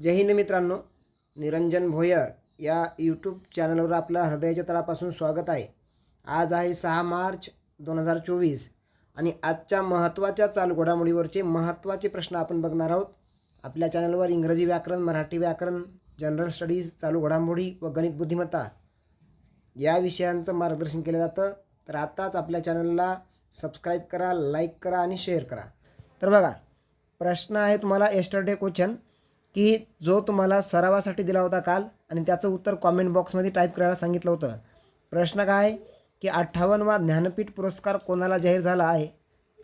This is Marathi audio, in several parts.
जय हिंद मित्रांनो निरंजन भोयर या यूट्यूब चॅनलवर आपलं हृदयाच्या तळापासून स्वागत आहे. आज आहे सहा मार्च दोन हजार चोवीस आणि आजच्या महत्त्वाच्या चालू घडामोडीवरचे महत्त्वाचे प्रश्न आपण बघणार आहोत. आपल्या चॅनलवर इंग्रजी व्याकरण मराठी व्याकरण जनरल स्टडीज चालू घडामोडी व गणित बुद्धिमत्ता या विषयांचं मार्गदर्शन केलं जातं. तर आत्ताच आपल्या चॅनलला सबस्क्राईब करा लाईक करा आणि शेअर करा. तर बघा प्रश्न आहे तुम्हाला एस्टरडे क्वेश्चन की जो तुम्हाला सरावासाठी दिला होता काल आणि त्याचं उत्तर कॉमेंट बॉक्समध्ये टाईप करायला सांगितलं होतं. प्रश्न काय? आहे की अठ्ठावन्नवा ज्ञानपीठ पुरस्कार कोणाला जाहीर झाला आहे?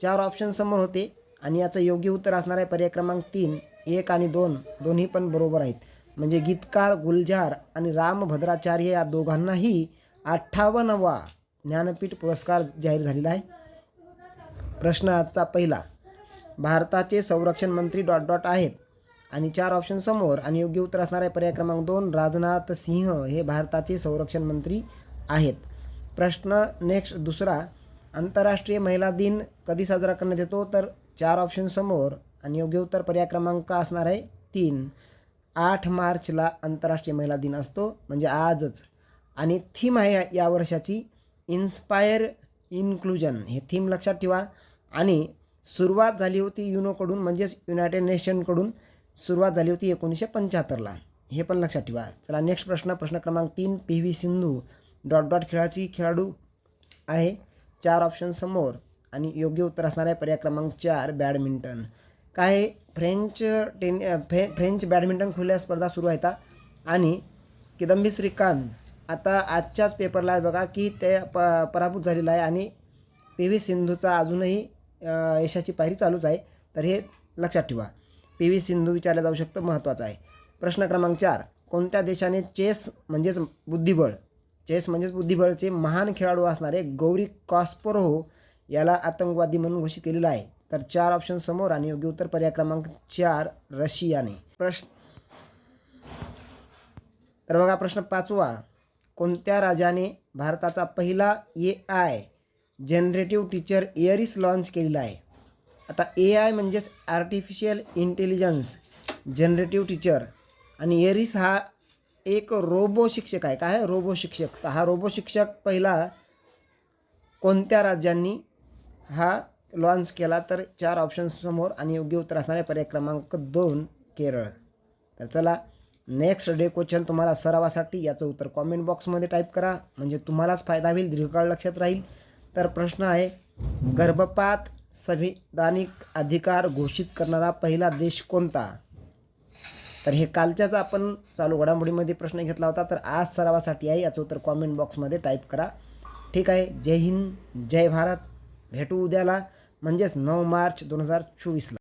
चार ऑप्शन समोर होते आणि याचं योग्य उत्तर असणार आहे पर्याय क्रमांक तीन एक आणि दोन. दोन्ही पण बरोबर आहेत. म्हणजे गीतकार गुलजार आणि रामभद्राचार्य या दोघांनाही अठ्ठावन्नवा ज्ञानपीठ पुरस्कार जाहीर झालेला आहे. प्रश्न आजचा पहिला. भारताचे संरक्षण मंत्री डॉट डॉट आहेत. आणि चार ऑप्शन समोर आणि योग्य उत्तर असणार आहे पर्याय क्रमांक दोन राजनाथ सिंह हे भारताचे संरक्षण मंत्री आहेत. प्रश्न नेक्स्ट दुसरा आंतरराष्ट्रीय महिला दिन कधी साजरा करण्यात येतो? तर चार ऑप्शन समोर आणि योग्य उत्तर पर्याय क्रमांक असणार आहे तीन. आठ मार्चला आंतरराष्ट्रीय महिला दिन असतो म्हणजे आजच. आणि थीम आहे या वर्षाची इन्स्पायर इन्क्लुजन हे थीम लक्षात ठेवा. आणि सुरुवात झाली होती युनोकडून म्हणजेच युनायटेड नेशनकडून सुरुवात झाली होती एकोणीसशे पंच्याहत्तरला. हे पण लक्षात ठेवा. चला नेक्स्ट प्रश्न प्रश्न क्रमांक तीन P V Sindhu. Dot dot खेळाची खेळाडू आहे. चार ऑप्शन समोर आणि योग्य उत्तर असणार आहे पर्याय क्रमांक चार बॅडमिंटन काय फ्रेंच टेन फ्रे फ्रेंच बॅडमिंटन खुल्या स्पर्धा सुरू आहेत आणि किदंबी श्रीकांत आता आजच्याच पेपरला आहे बघा की ते प पराभूत झालेलं आहे आणि पी व्ही सिंधूचा अजूनही यशाची पायरी चालूच आहे. तर हे लक्षात ठेवा. पी व्ही सिंधू विचारलं जाऊ शकतं महत्त्वाचं आहे. प्रश्न क्रमांक चार कोणत्या देशाने चेस म्हणजेच बुद्धिबळ चेस म्हणजेच बुद्धिबळचे महान खेळाडू असणारे गौरी कॉस्परोहो याला आतंकवादी म्हणून घोषित केलेला आहे? तर चार ऑप्शन समोर आणि योग्य उत्तर पर्याय क्रमांक चार रशियाने. प्रश्न तर बघा प्रश्न पाचवा. कोणत्या राजाने भारताचा पहिला A I generative teacher Iris launch केलेला आहे? आता ए आय म्हणजेच आर्टिफिशियल इंटेलिजन्स जनरेटिव्ह टीचर आणि एरिस हा एक रोबो शिक्षक आहे. काय रोबो शिक्षक? तर हा रोबो शिक्षक पहिला कोणत्या राज्यांनी हा लॉन्च केला? तर चार ऑप्शन्ससमोर समोर आणि योग्य उत्तर असणारे पर्याय क्रमांक दोन केरळ. तर चला नेक्स्ट डे क्वेश्चन तुम्हाला सरावासाठी याचं उत्तर कॉमेंट बॉक्समध्ये टाईप करा. म्हणजे तुम्हालाच फायदा होईल दीर्घकाळ लक्षात राहील. तर प्रश्न आहे गर्भपात संविधानिक अधिकार घोषित करणारा पहिला देश कोणता? तर हे कालच्याच आपण चालू घडामोडीमध्ये प्रश्न घेतला होता तर आज सरावासाठी आहे. याचं उत्तर कॉमेंट बॉक्समध्ये टाईप करा. ठीक आहे. जय हिंद जय भारत. भेटू उद्याला म्हणजेच नऊ मार्च दोन हजार चोवीसला.